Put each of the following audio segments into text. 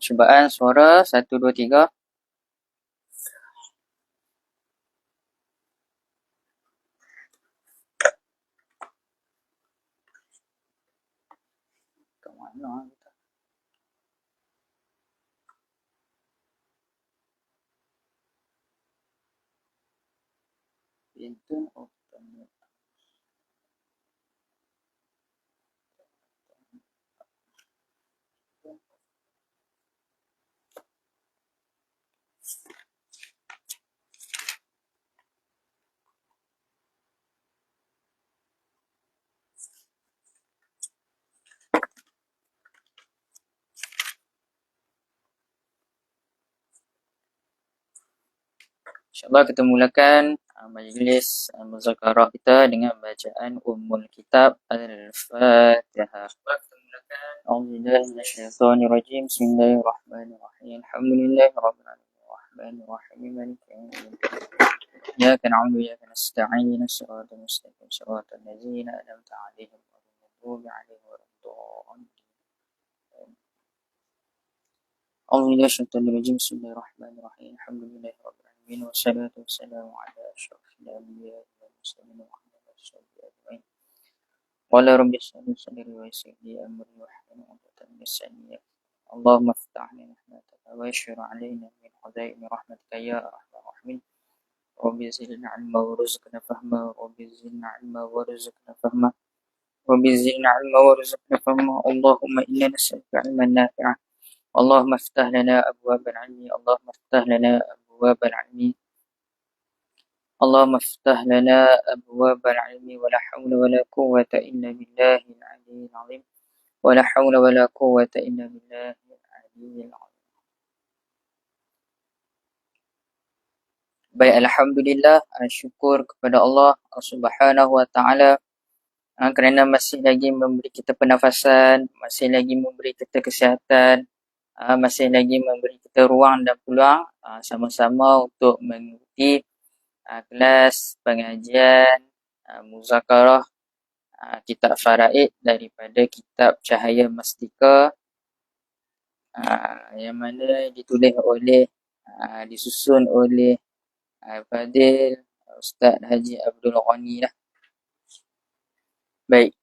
Cubaan suara. Satu, dua, tiga. Kita? Pintu open. InsyaAllah kita mulakan uh, majlis uh, muzakarah kita dengan bacaan Ummul Kitab Al-Fatihah. Alhamdulillah Minasyaitanirrajim Bismillahirrahmanirrahim Alhamdulillahirrahmanirrahim Maliki yawmiddin إياك نعبد وإياك نستعين الصراط المستقيم صراط الذين أنعمت عليهم غير المغضوب عليهم ولا الضالين أعوذ بالله من الشيطان الرجيم بسم الله الرحمن الرحيم الحمد لله رب العالمين والصلاة والسلام على أشرف الأنبياء والمرسلين وعلى آله أجمعين. قال رب اشرح لي صدري ويسر لي أمري واحلل عقدة من لساني اللهم افتح لي رحمتك ويسر علينا من خزائن رحمتك يا أرحم الراحمين. رب زدنا علما وارزقنا فهما. رب زدنا علما وارزقنا فهما. رب زدنا علما وارزقنا فهما. اللهم إنا نسألك علما نافعا. اللهم افتح لنا أبواب العلم اللهم افتح لنا أبواب العلم اللهم افتح لنا أبواب العلم ولا حول ولا قوة إلا بالله العلي العظيم ولا حول ولا قوة إلا بالله العلي العظيم Baik, Alhamdulillah, uh, syukur kepada Allah Subhanahu Wa Taala uh, kerana masih lagi memberi kita pernafasan, masih lagi memberi kita kesihatan, uh, masih lagi memberi kita ruang dan peluang uh, sama-sama untuk mengikuti uh, kelas pengajian uh, muzakarah uh, kitab faraid daripada kitab Cahaya Mastika uh, yang mana ditulis oleh uh, disusun oleh Al-Fadil Ustaz Haji Abdul Ghani lah. Baik.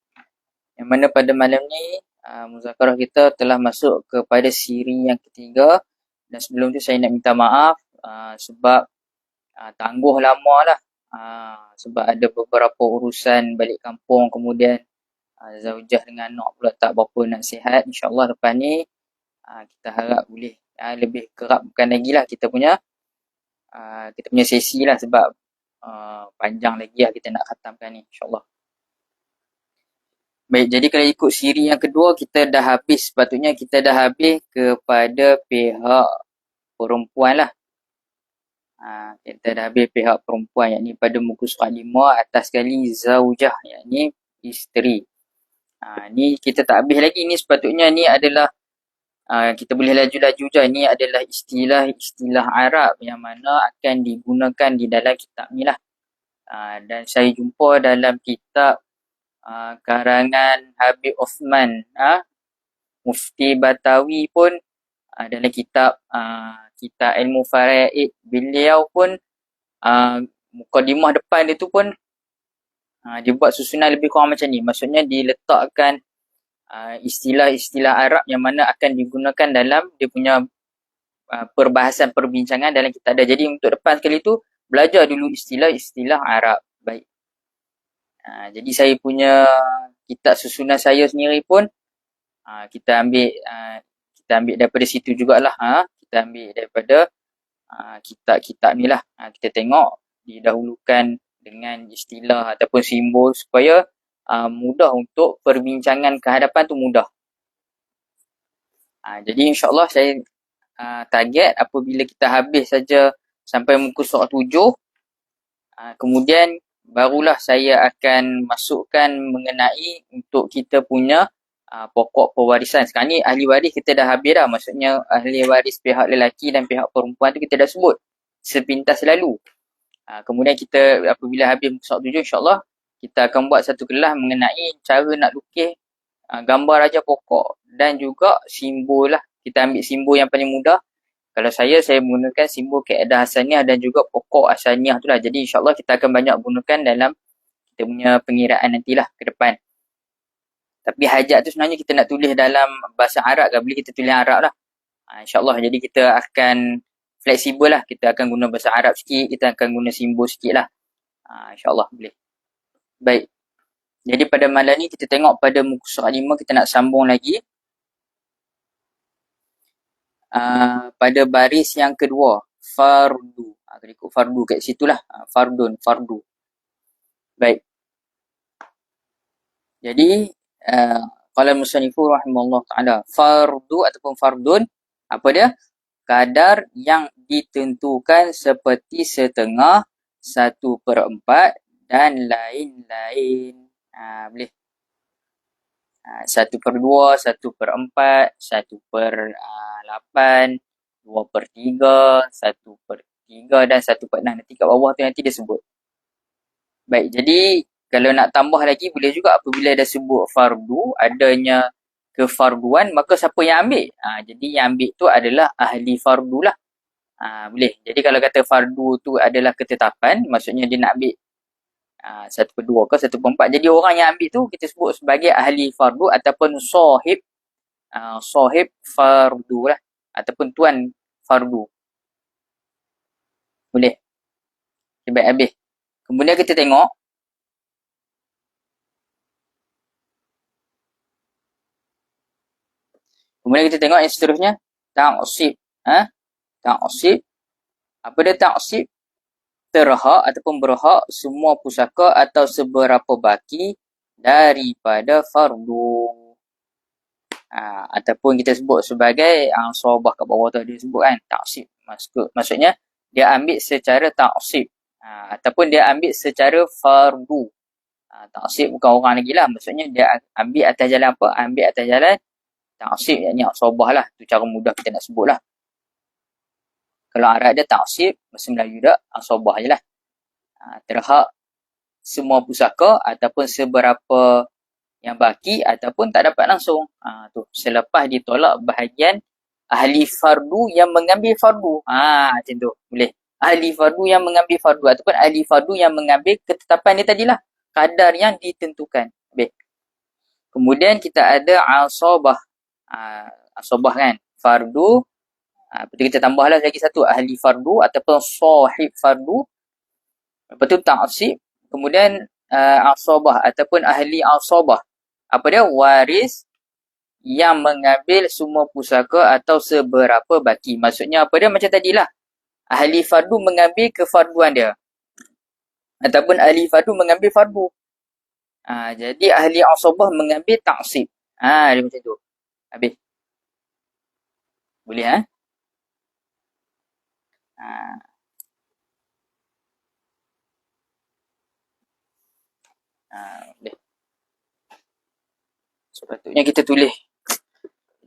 Yang mana pada malam ni uh, muzakarah kita telah masuk kepada siri yang ketiga. Dan sebelum tu saya nak minta maaf uh, sebab uh, tangguh lama lah. Uh, sebab ada beberapa urusan balik kampung. Kemudian uh, Zaujah dengan anak pula tak berapa nak sihat. insyaAllah lepas ni uh, kita harap boleh uh, lebih kerapkan lagi lah kita punya Ah, kita punya sesi lah sebab uh, panjang lagi lah kita nak khatamkan ni. insyaAllah. Baik, jadi kalau ikut siri yang kedua kita dah habis, sepatutnya kita dah habis kepada pihak perempuan lah. Ha, kita dah habis pihak perempuan yang ni pada muka surat lima atas sekali zaujah yang ni isteri. Ha, ni kita tak habis lagi ni sepatutnya ni adalah uh, kita boleh laju-laju je. Ini adalah istilah-istilah Arab yang mana akan digunakan di dalam kitab ni lah. Uh, dan saya jumpa dalam kitab uh, karangan Habib Osman, uh, Mufti Batawi pun uh, dalam kitab uh, kitab ilmu faraid beliau pun uh, mukadimah depan dia tu pun uh, dia buat susunan lebih kurang macam ni. Maksudnya diletakkan uh, istilah-istilah Arab yang mana akan digunakan dalam dia punya uh, perbahasan perbincangan dalam kitab dia. Jadi untuk depan sekali tu belajar dulu istilah-istilah Arab. Uh, jadi saya punya kitab susunan saya sendiri pun uh, kita ambil uh, kita ambil daripada situ jugalah. Ha? Kita ambil daripada uh, kitab-kitab ni lah. Uh, kita tengok didahulukan dengan istilah ataupun simbol supaya uh, mudah untuk perbincangan kehadapan tu mudah. Uh, jadi insyaAllah saya uh, target apabila kita habis saja sampai muka surat tujuh, uh, kemudian barulah saya akan masukkan mengenai untuk kita punya uh, pokok pewarisan. Sekarang ni ahli waris kita dah habis dah. Maksudnya ahli waris pihak lelaki dan pihak perempuan tu kita dah sebut sepintas lalu. Uh, kemudian kita apabila habis muka tujuh insyaAllah kita akan buat satu kelas mengenai cara nak lukis uh, gambar raja pokok dan juga simbol lah Kita ambil simbol yang paling mudah. Kalau saya, saya menggunakan simbol keadaan asalnya dan juga pokok asalnya tu lah. Jadi insyaAllah kita akan banyak gunakan dalam kita punya pengiraan nantilah ke depan. Tapi hajat tu sebenarnya kita nak tulis dalam bahasa Arab kan. Boleh kita tulis Arab lah. Ha, InsyaAllah. Jadi kita akan fleksibel lah. Kita akan guna bahasa Arab sikit. Kita akan guna simbol sikit lah. Ha, InsyaAllah boleh. Baik. Jadi pada malam ni kita tengok pada muka surat lima kita nak sambung lagi. Uh, pada baris yang kedua. Fardu. Ha, kita ikut fardu kat situ lah. Uh, fardun, fardu. Baik. Jadi, kalau musanifu rahimahullah ta'ala. Fardu ataupun fardun. Apa dia? Kadar yang ditentukan seperti setengah, satu per empat dan lain-lain. Ha, boleh. Ha, satu per dua, satu per empat, satu per uh, lapan, dua per tiga, satu per tiga dan satu per enam. Nanti kat bawah tu nanti dia sebut. Baik, jadi kalau nak tambah lagi boleh juga apabila dah sebut fardu, adanya kefarduan, maka siapa yang ambil? Ha, jadi yang ambil tu adalah ahli fardu lah. Ha, boleh. Jadi kalau kata fardu tu adalah ketetapan, maksudnya dia nak ambil Ah, satu per dua ke satu per empat. Jadi orang yang ambil tu kita sebut sebagai ahli fardu ataupun sahib uh, sahib fardu lah. Ataupun tuan fardu. Boleh. Baik habis. Kemudian kita tengok. Kemudian kita tengok yang seterusnya. Ta'asib. Ha? Ta'asib. Apa dia ta'asib? Terhak ataupun berhak semua pusaka atau seberapa baki daripada fardu. Ha, ataupun kita sebut sebagai uh, sobah kat bawah tu dia sebut kan taksib. Maksud, maksudnya dia ambil secara taksib. Ha, ataupun dia ambil secara fardu. Ha, taksib bukan orang lagi lah. Maksudnya dia ambil atas jalan apa? Ambil atas jalan taksib. Yang ni sobah lah. Itu cara mudah kita nak sebut lah. Kalau Arab dia taksib, bahasa Melayu dia asabah je lah. Ha, terhak semua pusaka ataupun seberapa yang baki ataupun tak dapat langsung. Ha, tu. Selepas ditolak bahagian ahli fardu yang mengambil fardu. Ha, macam tu. Boleh. Ahli fardu yang mengambil fardu ataupun ahli fardu yang mengambil ketetapan dia tadilah. Kadar yang ditentukan. Baik. Kemudian kita ada asabah. Ha, asabah kan. Fardu Lepas tu kita tambahlah lagi satu ahli fardu ataupun sahib fardu. Lepas tu ta'asib. Kemudian uh, asabah ataupun ahli asabah. Apa dia? Waris yang mengambil semua pusaka atau seberapa baki. Maksudnya apa dia? Macam tadilah. Ahli fardu mengambil kefarduan dia. Ataupun ahli fardu mengambil fardu. Ha, jadi ahli asabah mengambil ta'asib. Ha, dia macam tu. Habis. Boleh ha? Ha. Ha. Sepatutnya kita tulis.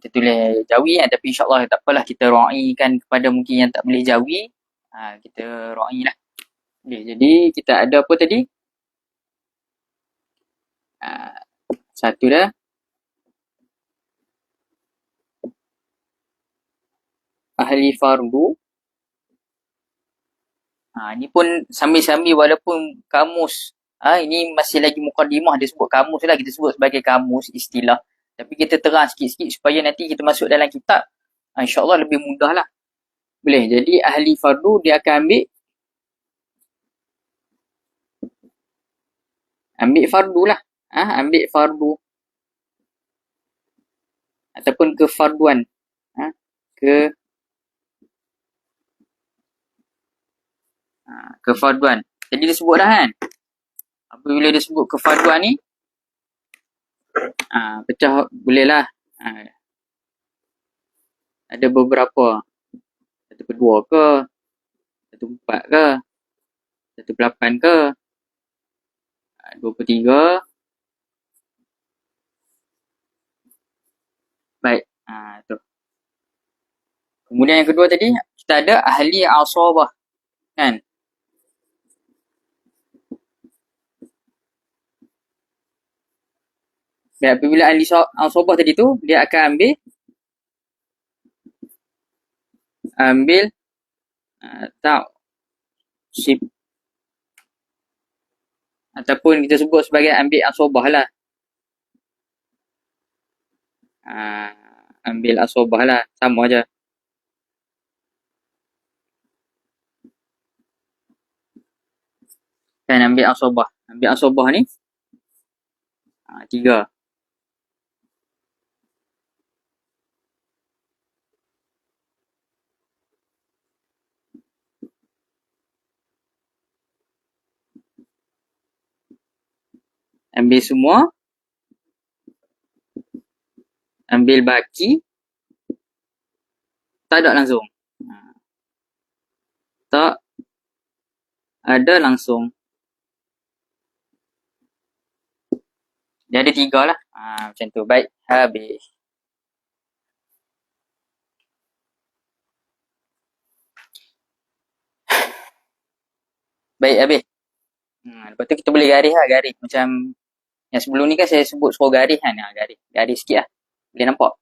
Kita tulis jawi kan. Tapi insyaAllah tak apalah kita ra'ikan kepada mungkin yang tak boleh jawi. Ha, kita ra'i lah. Okay, jadi kita ada apa tadi? Ha, satu dah. Ahli fardu. Ha, ni pun sambil-sambil walaupun kamus, ha, ini masih lagi mukadimah dia sebut kamus lah, kita sebut sebagai kamus istilah. Tapi kita terang sikit-sikit supaya nanti kita masuk dalam kitab, ha, insyaAllah lebih mudah lah. Boleh, jadi ahli fardu dia akan ambil ambil fardu lah. Ha, ambil fardu. Ataupun kefarduan. Ha, ke Ha, kefarduan. Jadi dia sebut dah kan. Apabila dia sebut kefarduan ni. Ha, pecah boleh lah. Ha, ada beberapa. Satu per dua ke. Satu empat ke. Satu per lapan ke. Ha, dua per tiga. Baik. Ha, tu. Kemudian yang kedua tadi. Kita ada ahli asabah. Kan. Dan apabila ahli al-sobah tadi tu, dia akan ambil ambil uh, tak sip ataupun kita sebut sebagai ambil asobah lah. Uh, ambil asobah lah sama aja. Kan ambil asobah ambil asobah ni uh, tiga ambil semua. Ambil baki. Tak ada langsung. Ha. tak ada langsung. Dia ada tiga lah. Ha, macam tu. Baik. Habis. Baik habis. Hmm, lepas tu kita boleh garis lah garis. Macam yang sebelum ni kan saya sebut suruh garis kan. Ha, garis. Garis sikit lah. Boleh nampak?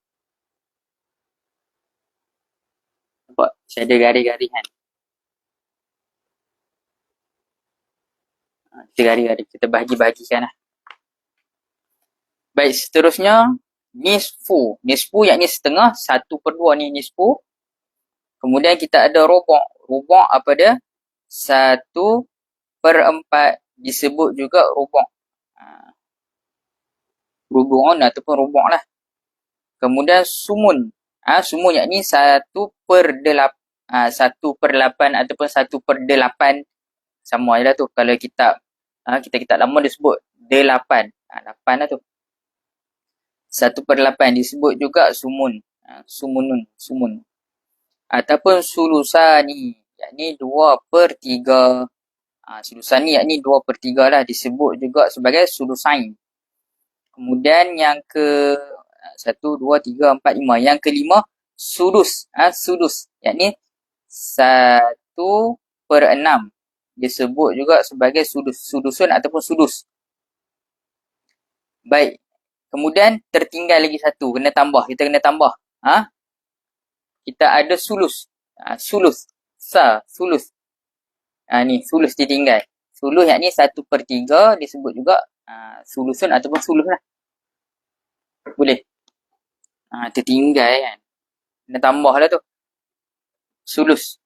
Nampak? Saya ada garis-garis kan. Ha, kita garis-garis. Kita bahagi-bahagikan lah. Baik, seterusnya. Nisfu. Nisfu yang ni setengah. Satu per dua ni nisfu. Kemudian kita ada robok. Robok apa dia? Satu per empat. Disebut juga robok rubu'un ataupun rubu' lah. Kemudian sumun. Ha, sumun yakni satu per delap, ha, satu per lapan ataupun satu per delapan. Sama je lah tu. Kalau kitab, ha, kita kitab lama dia sebut delapan. Ha, lapan lah tu. Satu per lapan disebut juga sumun. Ha, sumunun, sumun. Ataupun sulusani. Yakni dua per tiga. Ha, sulusani yakni dua per tiga lah. Disebut juga sebagai sulusain. Kemudian yang ke satu, dua, tiga, empat, lima. Yang kelima, sudus. Ha, sudus. Yang ni satu per enam. Disebut juga sebagai sudus. Sudusun ataupun sudus. Baik. Kemudian tertinggal lagi satu. Kena tambah. Kita kena tambah. Ha? Kita ada sulus. Ha, sulus. Sa. Sulus. Ha, ni. Sulus ditinggal. Sulus yang ni satu per tiga disebut juga uh, sulusun ataupun sulus lah. Boleh. Ha, tertinggal kan. Kena tambah lah tu. Sulus.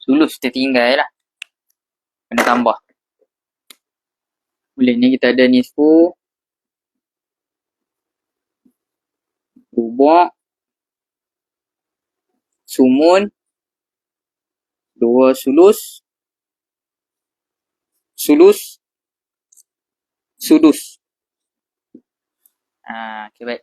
Sulus tertinggal lah. Kena tambah. Boleh ni kita ada nisfu. Rubuk sumun dua sulus sulus sudus ah okey baik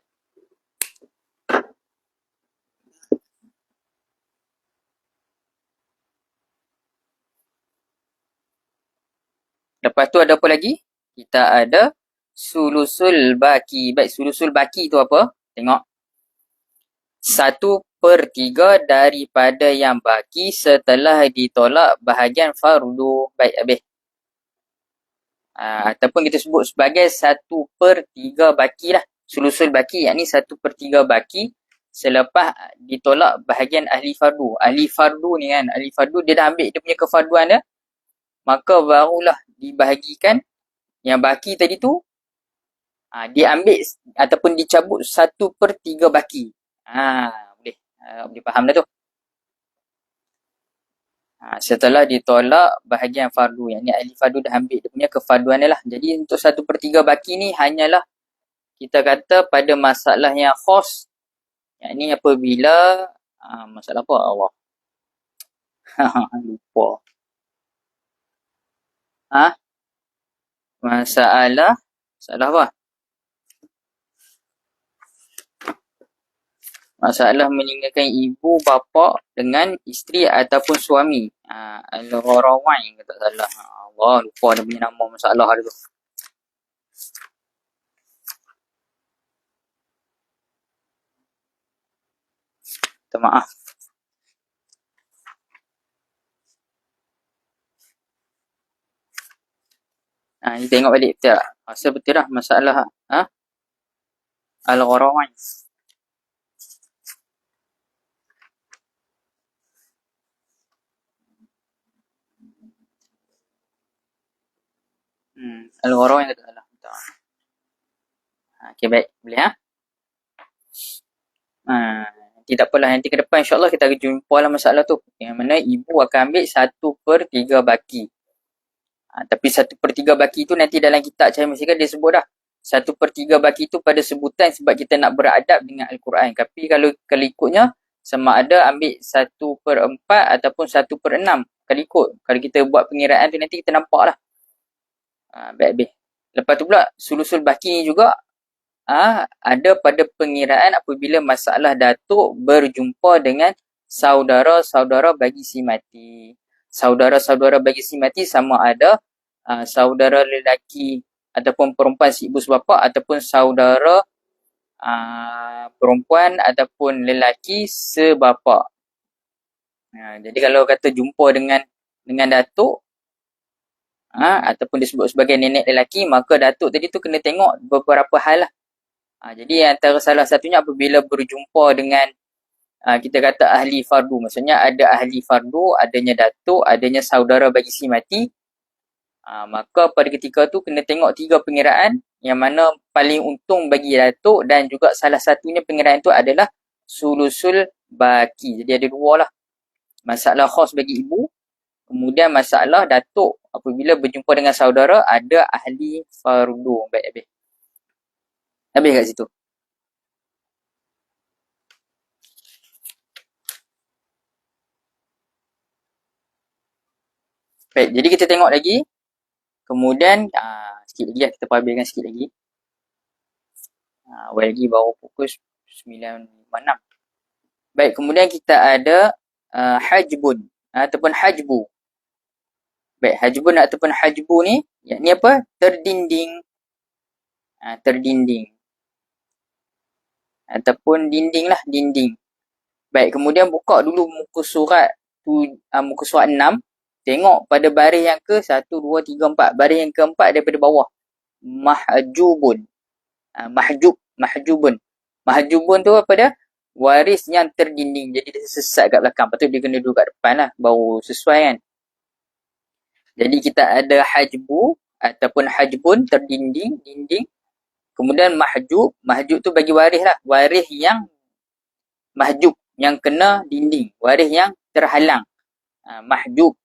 Lepas tu ada apa lagi? Kita ada sulusul baki. Baik, sulusul baki tu apa? Tengok. Satu per tiga daripada yang baki setelah ditolak bahagian fardu. Baik, habis. Uh, ataupun kita sebut sebagai satu per tiga baki lah. Sulusul baki, yakni satu per tiga baki selepas ditolak bahagian ahli fardu. Ahli fardu ni kan, ahli fardu dia dah ambil dia punya kefarduan dia. Maka barulah dibahagikan yang baki tadi tu uh, dia ambil ataupun dicabut satu per tiga baki. Haa. Uh, boleh faham dah tu. Ha, setelah ditolak bahagian fardu. Yang ni ahli fardu dah ambil dia punya kefarduan dia lah. Jadi untuk satu per tiga baki ni hanyalah kita kata pada masalah yang khos. Yang ni apabila ha, masalah apa Allah. Lupa. Ha? Masalah masalah apa? Masalah meninggalkan ibu bapa dengan isteri ataupun suami. Ha, Al-Gharawain kata salah. Ha, Allah lupa dia punya nama masalah dia tu. Minta maaf. Ha, kita tengok balik betul tak? Rasa betul lah masalah ha? Al-Gharawan. Hmm, Al-Gharawan kata salah. Ha, okay, baik. Boleh ha? Ha, nanti tak apalah. Nanti ke depan insyaAllah kita akan jumpa lah masalah tu. Yang mana ibu akan ambil satu per tiga baki. Ha, tapi satu per tiga baki tu nanti dalam kitab cahaya masyarakat dia sebut dah. Satu per tiga baki tu pada sebutan sebab kita nak beradab dengan Al-Quran. Tapi kalau, kalau ikutnya sama ada ambil satu per empat ataupun satu per enam. Kalau ikut. Kalau kita buat pengiraan tu nanti kita nampak lah. Ha, baik-baik. Lepas tu pula sulusul baki ni juga ha, ada pada pengiraan apabila masalah datuk berjumpa dengan saudara-saudara bagi si mati saudara-saudara bagi si mati sama ada uh, saudara lelaki ataupun perempuan si ibu sebapa ataupun saudara uh, perempuan ataupun lelaki sebapa. Uh, jadi kalau kata jumpa dengan dengan datuk uh, ataupun disebut sebagai nenek lelaki maka datuk tadi tu kena tengok beberapa hal lah. Uh, jadi antara salah satunya apabila berjumpa dengan uh, kita kata ahli fardu. Maksudnya ada ahli fardu, adanya datuk, adanya saudara bagi si mati. Uh, maka pada ketika tu kena tengok tiga pengiraan yang mana paling untung bagi datuk dan juga salah satunya pengiraan tu adalah sulusul baki. Jadi ada dua lah. Masalah khas bagi ibu. Kemudian masalah datuk apabila berjumpa dengan saudara ada ahli fardu. Baik, habis. Habis kat situ. Baik, jadi kita tengok lagi. Kemudian, aa, ah, sikit lagi lah. Kita habiskan sikit lagi. Aa, ah, lagi baru pukul 9.56. Baik, kemudian kita ada uh, hajbun ataupun hajbu. Baik, hajbun ataupun hajbu ni, ni apa? Terdinding. Uh, terdinding. Ataupun dinding lah, dinding. Baik, kemudian buka dulu muka surat tu, uh, muka surat 6. Tengok pada baris yang ke satu, dua, tiga, empat. Baris yang keempat daripada bawah. Mahjubun. Ha, mahjub. Mahjubun. Mahjubun tu apa dia? Waris yang terdinding. Jadi dia sesat kat belakang. Lepas tu dia kena duduk kat depan lah. Baru sesuai kan. Jadi kita ada hajbu ataupun hajbun terdinding. Dinding. Kemudian mahjub. Mahjub tu bagi waris lah. Waris yang mahjub. Yang kena dinding. Waris yang terhalang. Ha, mahjub.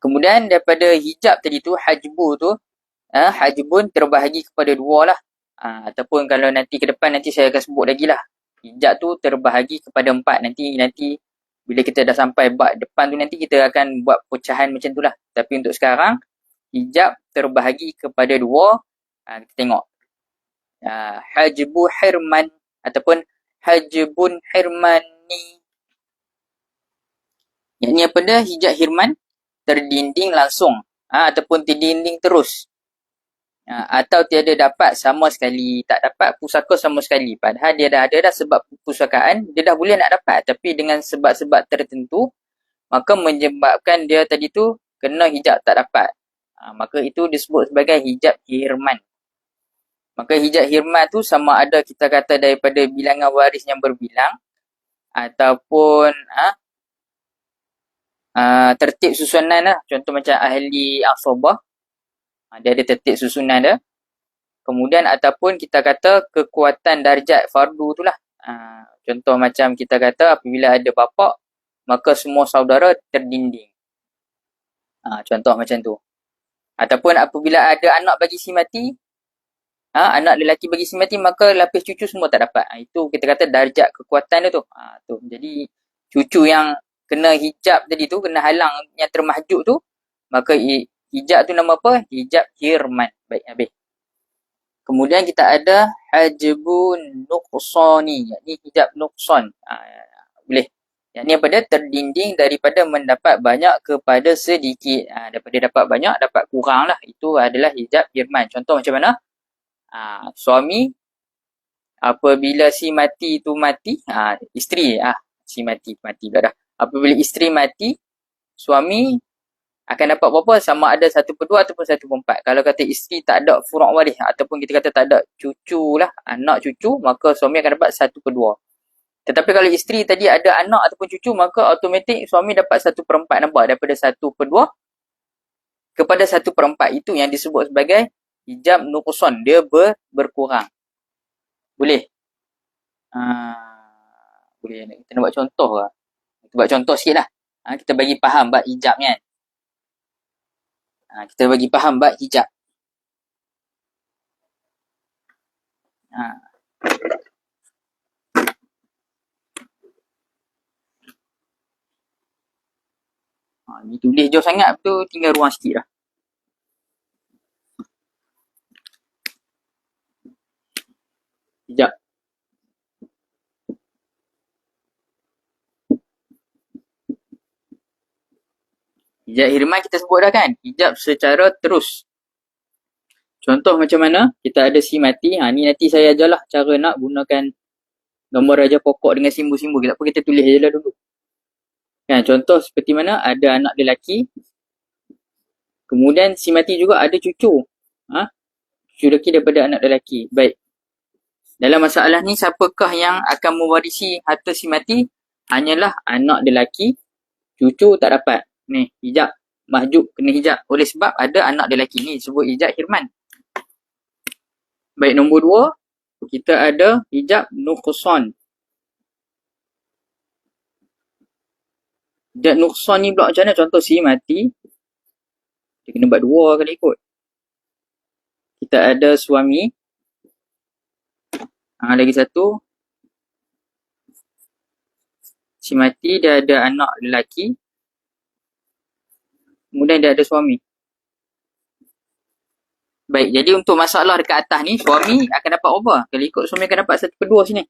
Kemudian daripada hijab tadi tu, hajbu tu, uh, hajbun terbahagi kepada dua lah. Uh, ataupun kalau nanti ke depan nanti saya akan sebut lagi lah. Hijab tu terbahagi kepada empat. Nanti nanti bila kita dah sampai bab depan tu nanti kita akan buat pecahan macam tu lah. Tapi untuk sekarang, hijab terbahagi kepada dua. Uh, kita tengok. Uh, hajbu hirman ataupun hajbun hirmani. Yang ni apa dah hijab hirman? terdinding langsung ha, ataupun terdinding terus ha, atau tiada dapat sama sekali tak dapat pusaka sama sekali padahal dia dah ada dah sebab pusakaan dia dah boleh nak dapat tapi dengan sebab-sebab tertentu maka menyebabkan dia tadi tu kena hijab tak dapat ha, maka itu disebut sebagai hijab hirman maka hijab hirman tu sama ada kita kata daripada bilangan waris yang berbilang ataupun ha, uh, tertib susunan lah. Contoh macam ahli asabah. Uh, dia ada tertib susunan dia. Kemudian ataupun kita kata kekuatan darjat fardu tu lah. Uh, contoh macam kita kata apabila ada bapa maka semua saudara terdinding. Uh, contoh macam tu. Ataupun apabila ada anak bagi si mati, ha, anak lelaki bagi si mati, maka lapis cucu semua tak dapat. Ha, itu kita kata darjat kekuatan dia tu. Ha, tu. Jadi cucu yang kena hijab tadi tu, kena halang yang termahjuk tu, maka hijab tu nama apa? Hijab hirman. Baik, habis. Kemudian kita ada hajbun nuqsani. Yang ni hijab nuqsan. Ha, boleh. Yang ni apa dia? Terdinding daripada mendapat banyak kepada sedikit. Ha, daripada dapat banyak, dapat kurang lah. Itu adalah hijab hirman. Contoh macam mana? Ha, suami apabila si mati tu mati, ha, isteri ah ha, si mati mati pula dah apabila isteri mati, suami akan dapat berapa? Sama ada satu per dua ataupun satu per empat. Kalau kata isteri tak ada furuk waris ataupun kita kata tak ada cucu lah, anak cucu, maka suami akan dapat satu per dua. Tetapi kalau isteri tadi ada anak ataupun cucu, maka automatik suami dapat satu per empat nampak daripada satu per dua kepada satu per empat. Itu yang disebut sebagai hijab nukuson. Dia ber, berkurang. Boleh? Uh, boleh. Kita nak buat contoh ke? Kita buat contoh sikit lah. Ha, kita bagi faham bab hijab kan. Ha, kita bagi faham bab hijab. Ha. Ha, ni tulis jauh sangat tu tinggal ruang sikit lah. Hijab. Hijab hirman kita sebut dah kan. Hijab secara terus. Contoh macam mana? Kita ada si mati. Ha, ni nanti saya ajarlah cara nak gunakan gambar raja pokok dengan simbol-simbol. Tak apa kita tulis je lah dulu. Kan, contoh seperti mana? Ada anak lelaki. Kemudian si mati juga ada cucu. Ha? Cucu lelaki daripada anak lelaki. Baik. Dalam masalah ni, siapakah yang akan mewarisi harta si mati? Hanyalah anak lelaki. Cucu tak dapat ni hijab. Mahjub kena hijab. Oleh sebab ada anak dia lelaki ni sebut hijab hirman. Baik nombor dua kita ada hijab nuqsan. Hijab nuqsan ni pula macam mana? Contoh si mati dia kena buat dua kali ikut. Kita ada suami. Ha, lagi satu. Si mati dia ada anak lelaki kemudian dia ada suami. Baik, jadi untuk masalah dekat atas ni, suami akan dapat apa? Kalau ikut suami akan dapat satu kedua sini.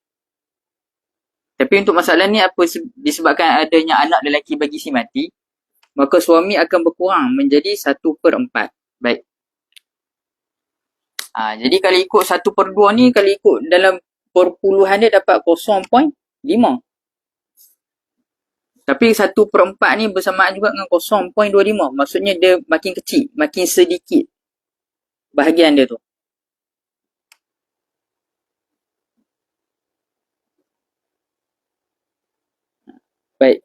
Tapi untuk masalah ni, apa disebabkan adanya anak lelaki bagi si mati, maka suami akan berkurang menjadi satu per empat. Baik. Ha, jadi kalau ikut satu per dua ni, kalau ikut dalam perpuluhan dia dapat 0.5. Tapi satu per empat ni bersamaan juga dengan 0.25. Maksudnya dia makin kecil, makin sedikit bahagian dia tu. Baik.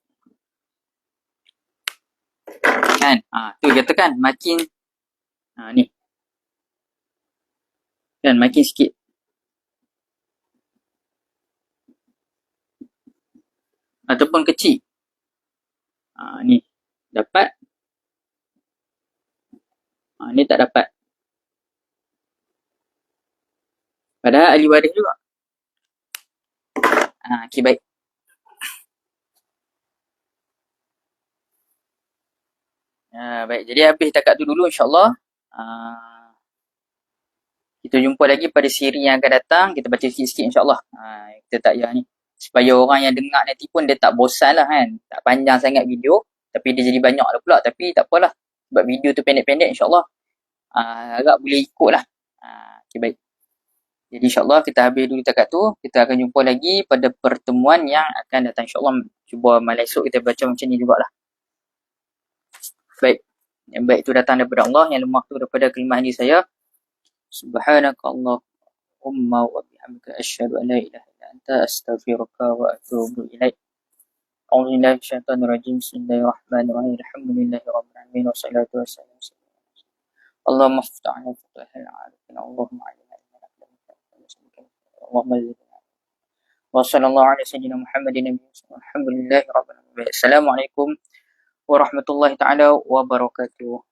Kan? Ha, tu katakan makin ha, ni. Kan makin sikit. Ataupun kecil. Ha, ni dapat. Ha, ni tak dapat. Padahal ahli waris juga. Ha, okay, baik. Ha, baik, jadi habis takat tu dulu insyaAllah. Ha, kita jumpa lagi pada siri yang akan datang. Kita baca sikit-sikit insyaAllah. Ha, kita tak payah ni supaya orang yang dengar nanti pun dia tak bosan lah kan. Tak panjang sangat video tapi dia jadi banyak lah pula. Tapi tak apalah sebab video tu pendek-pendek insyaAllah. Uh, agak boleh ikut lah. Uh, okay, baik. Jadi insyaAllah kita habis dulu takat tu. Kita akan jumpa lagi pada pertemuan yang akan datang insyaAllah. Cuba malam esok kita baca macam ni jugalah. Baik. Yang baik tu datang daripada Allah yang lemah tu daripada kelemahan diri saya. Subhanakallah umma wa bihamdika asyhadu an la ilaha أنت أستغفرك وأتوب إليك. أعوذ بالله من الشيطان الرجيم. بسم الله الرحمن الرحيم. الحمد لله رب العالمين والصلاة والسلام اللهم افتح على فتح العارفين. اللهم علمنا اللهم زدنا وصلى الله على سيدنا محمد النبي الحمد لله رب العالمين. السلام عليكم ورحمة الله تعالى وبركاته.